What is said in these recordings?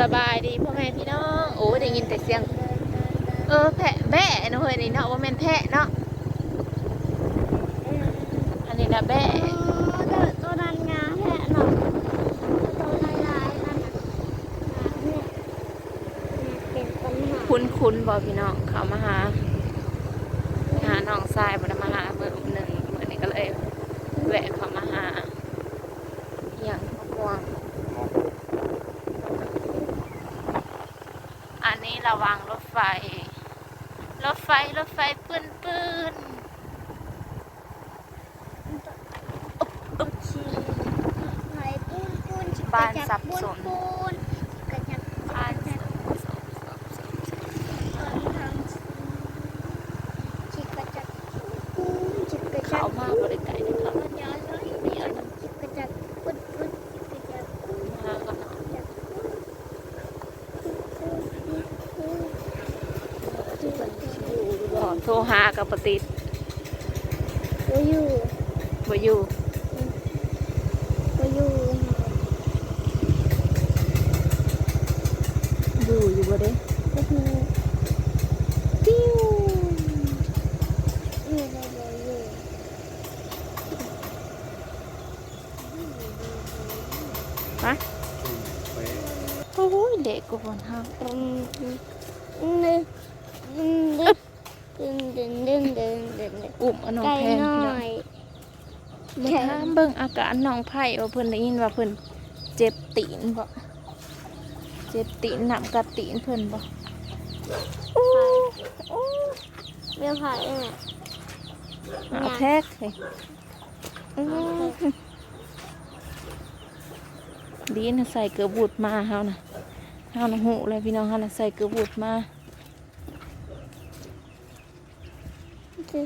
สบายดีพ่อแม่พี่น้องโอ้ได้ยินแต่เสียง เออแพะแบะเนาะเฮ้ยนี่เนาะว่าแม่นแพะเนาะอันนี้นะแบะตัวนั้นงาแพะเนาะตัวลายลายนั่นน่ะเนี่ยเป็นปัญหาคุ้นคุ้นๆบ่พี่น้องเขามาหาหาน้องทรายบ่ได้มาหาเมื่อหนึ่งเมื่อนี้ก็เลยแวะเขามาหาอหย่างมะม่วงอันนี้ ระวังรถไฟ รถไฟรถไฟปืนปืน ชีหอยปูนปูน บ้านสับสน ปูนกระจับ บ้าน กระจับทางชิกระจับปูนชิกระจั เขา บ มาบริการนะครับ ย้อนเลยเดี๋ยวชิกระจับปุดปุดกระจับปูน มากันเนาะ จับปูน บอกโทรหากับปฏิดปูนอยู่บ่อยู่ปูนอยู่อยู่อยู่บ่เด้ก็คือปิ้วอยู่ในบ่อยู่ฮะโอ้ยเด็กกูบนห้างอืมนึกนึก ดึงดึงดึงดึงดึงดึงอุ้มเอาน้องไก่แพนน้พี่อน้องยมาถามเบิ่งอาการน้องไผ่ว่าเพิ่นได้ยินว่าเพิ่นเจ็บตีนบ่เจ็บตีนหนำกัดตีนเพิ่นบ่อู้อู้เบี้ยผ่าเองเอาแทกเลยอื้อดีนะใส่เกลือบูดมาเฮานะเฮานะหูเลยพี่น้องเฮานะใส่เกลือบูดมา เอิ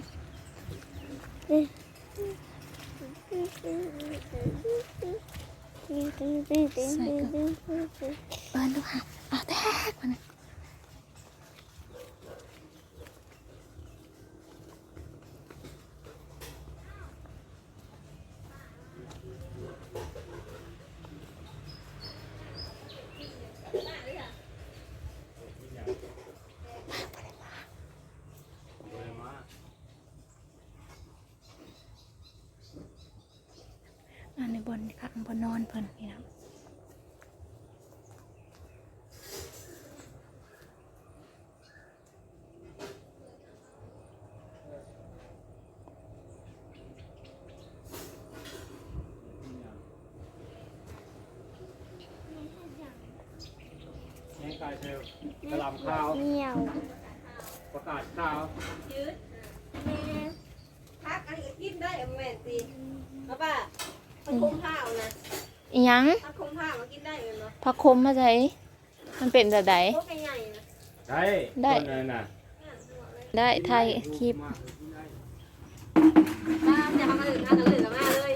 ้นดูค่ะเอาแทกมันน่ะอัน บนค่ะบนนอนเพิ่นพี่น้องแห้งกายเซลกระหลำข้าวเหนียวประกาศข้าวพักอันนี้ก็กินได้แม่นสิเอาป่ะ พักคมผ้าเอานะอีหยังพักคมผ้ามากินได้เลยเนาะผักคมมาใส่มันเป็นแบบใดพวกใหญ่ๆนะได้ได้ต้นอะไรน่ะได้ไทยคลิปตามจะพักกันอื่นพักกันอื่นกับมาเลย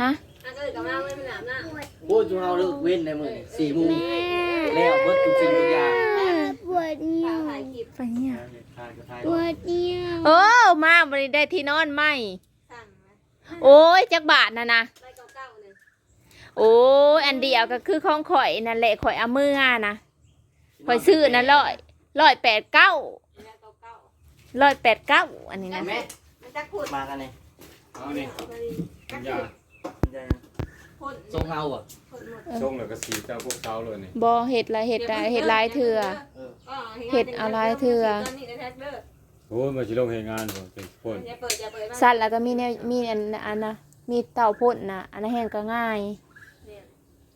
ฮะพักกันอื่นกับมาเลยไม่หนามหน้าพูดจุเราเลิกเว้นในมือสี่โมงแม่แล้วเบิดทุกสิ่งทุกอย่างปวดเหนียข้าววถ่ายคลิปไปเนี่ยทานกระทายปวดเหนียวเออมาบริได้ที่นอนไหมสั่งนะโอ้ยจักบาทนะนะ ได้เก้าๆเลย โอ้ยอันเดียวก็คือของข่อยนั่นแหละข่อยเอามือนะข่อยซื้อนั่นร้อยร้อยแปดเก้าได้เก้าร้อยแปดเก้าอันนี้นะแม่ๆมันจะขุดมากันเลยเอานี่จะยาขุดพ่นทรงเฮาอะพ่นหมดช่งแล้วก็สีเจ้าพวกเช้าเลยนี่บอเห็ดละเห็ดละเห็ดหลายเถื่อเอออ๋อเห็ดอะไรเถื่อตอนนี้ก็แท็กเด้อโอ้ยมาชิลงเหตุงานผมเป็นคนอย่าเปิดอย่าเปิดสัตว์แล้วก็มีแนวมีอันอันนะมีเต่าพ่นนะอันนั้นแห้งก็ง่าย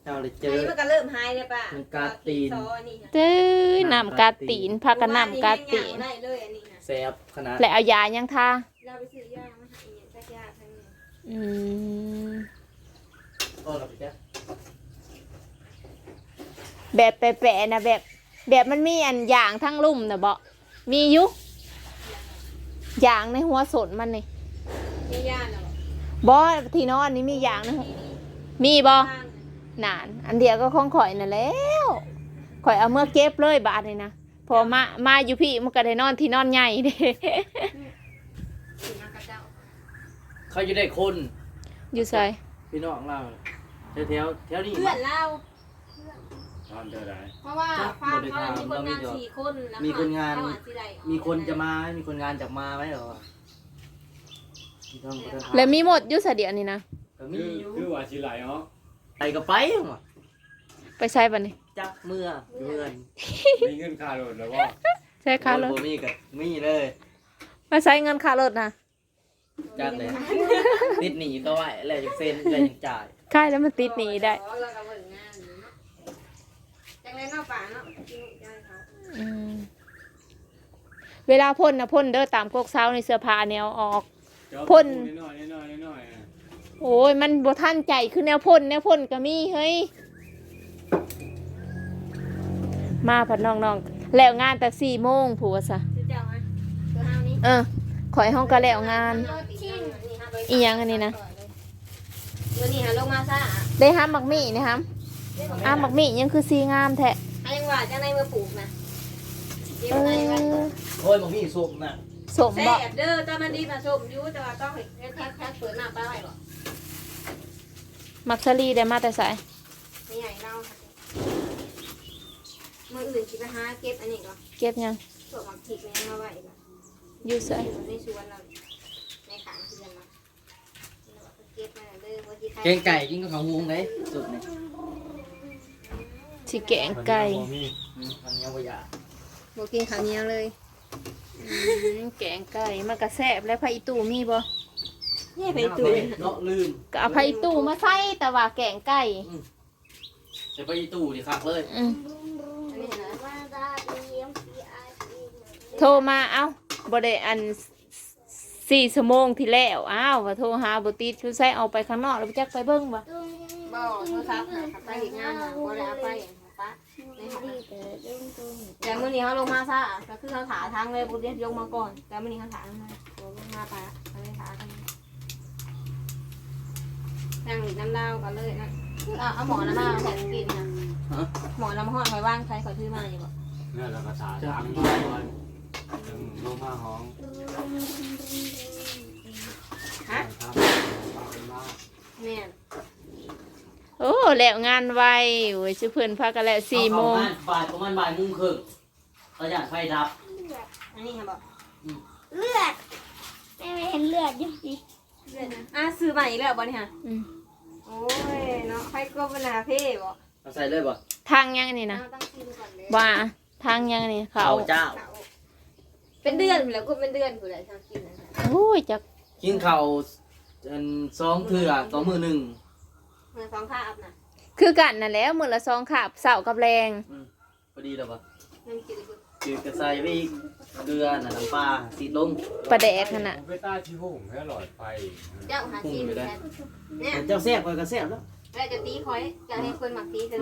เจ้าเลยเจเจออมันก็เริ่มหายเลยป่ะมันกัดตีน ซอนี่นะเจ้ยน้ำกาตีนพากันน้ำกาตีนได้เลยอันนี้นะแซบขนาดแล้วเอายายังทาเราไปซื้อยามาให้เนี่ยสักยาทั้งนี้อืมก็กับพี่แจ๊คแบบแปะๆนะแบบ แบบมันมีอันอย่างทั้งลุ่มนะบอมีอยุอย่างในหัวสนมันนี่มียาเนาะบอที่นอนนี่มีอย่างนะมีบอข้าง นาน อันเดียวก็ของข่อยน่ะแล้วข่อยเอาเมื่อเก็บเลยบาทเลยนะพอมามาอยู่พี่มันก็ได้นอนที่นอนใหญ่เด้สีมากระเจ้าเขาจะได้คนอยู่ใส่พี่น้องเราแถวแถวแถวนี้เพื่อนเราเทำเท่าไหร่เพราะว่าฟาร์มเขามีคนงานสี่คนแล้วมีคนงานเขสิได้ออกมีคนจะมาไหมมีคนงานจะมาไหมเหรอต้องบ่ได้ถามแล้วมีหมดอยุสเดียวนี่นะก็มีคืออยู่คือว่าสิไหลเนาะ ไปก็ไปว่ะไปใช้บันนี้จักเมื่ออยู่เพื่อนมีเงินค่ารถแล้วว่าใช้ค่ารถบ่มีก็มีเลยมาใช้เงินค่ารถนะจัดเลยติดหนีตัวไว้แล้วยังเซ็นแล้วยังจ่ายค่ายแล้วมันติดหนีได้แล้วก็เบิ่งงานอยู่เนาะจังไรเนอกป่าเนาะกินได้เขาอืมเวลาพ่นนะพ่นเด้อตามกกเช้าในเสื้อผ้าแนวออก พ่น น้อยๆน้อยๆน้อยๆอะ โอ้ยมันบ่ทันใจคือแนวพ่นแนวพ่นก็มีเฮ้ยมาพัดน้องๆแล้วงานแต่สี่โมงผัวซะซื้อเจ้ามาตัวห้านี้เออขอยห้องก็แล้วงาน อีหยังอันนี้นะวันนี้หาลงมาซะได้ห้ามมักมี่นะครับอ้ามมักมี่ยังคือสีงามแท้อันยังว่าจังไรเมื่อปลูกนะเก็บเอไว้ไว้อโอ้ยบางพี่สุกน่ะสมแซ่บ่บเด้อตอนนั้นดีมาชมอยู่แต่ว่าต้องเห็นแท็กแท็กเปิดหน้าป้าไว้บ่ มักซลีได้มาแต่ไสายไม่ใหญ่เล่าค่ะมื่ออื่นคิดไปหาเก็บอันนี้ก่อนเก็บยังส่วนหมักผิดแม่มาไว้ก่อนอยู่ไสายอยู่ในสวนเราในขางเพื่อนเราเก็บมาเด้อว่าที่ใครแกงไก่กินกับข้าวหุงเลยสุดนี่สิแกงไก่บ่มีอืมมันยังบ่อยากบอกกินข้าวเหนียวเลยอืมแกงไก่มันก็แซ่บแล้วไผอีตู้มีบ่ นี่ไปตู้เนาะลืมก็เอาไผอีตู้มาใส่แต่ว่าแกงไก่จะไปตู้ดิคักเลยอืมอันนี้นะมาดาเอียมพีไอพีโทรมาเอ้าบ่ได้อันสี่ชั่วโมงที่แล้วอ้าวว่าโทรหาบ่ติดคือใส่เอาไปข้างนอกแล้วไปจักไปเบิ่งบ่ตุ้งบ่โทรศัพท์นะไปเห็นงานนะบ่ได้เอาไปป้าในห้องดีเตอตุ้งตุ้งแต่มื้อนี้เขาลงมาซะก็คือเขาถาทางเลยบุเรียนยกมาก่อน แต่มื้อนี้เขาถาทางเลยลงมาป้าเขาเลยถาทาง นั่งหลีน้ำดาวกันเลยนะเอาเอาหมอน้ำมาใส่กินนะฮะหมอน้ำห้อยไว้ว่างใครขอชื่อมาอยู่บ่เนี่ยเราก็ถาจะทางกินมาได้ก่อนถึงลงมาห้องฮะครับมาเป็นมาแม่นโอ้แล้วงานไวโอ้ยชื่อเพิ่นพากันแล้วสี่โมงเอาเข้าบ้านบ่ายประมาณบ่ายโมงครึ่งเขาอยากไฟดับอันนี้ค่ะบอกเลือดไม่เห็นเลือดอยู่ดิ เลื่อนนะอะซื้อใหม่อีกแล้วบ่นี่ฮะอืมโอ้ยเนาะใครก็เป็นอาเพ่บ่เอาใส่เลยบ่ทางยังนี่นะเอาตั้งชื่อก่อนเลยว่าทางยังนี่เขาข้าวเจ้าเป็นเดือนอยู่แล้วก็เป็นเดือนผู้ใดชอบกินนะโอ้ยจักกินข้าวอันสองเทื่อต่อมือหนึ่งเมื่อสองข้าอับนะคือกันนั่นแหล้วมื้อละสองขาบเสาร์กับแรงพอดีแล้วบ่นั่นกินกู จืดกระใส่ไปอีกเกลือน่ะน้ำปลาสีลงปลาแดกนั่นน่ะผมไปต้าชิหุ่งให้หลอดไฟเจ้าหาซีมแทนเนี่ยเจ้าแซ่บกว่ากระแซ่บแล้ว แล้วจะตีคอยจะให้คนหมักตีจะ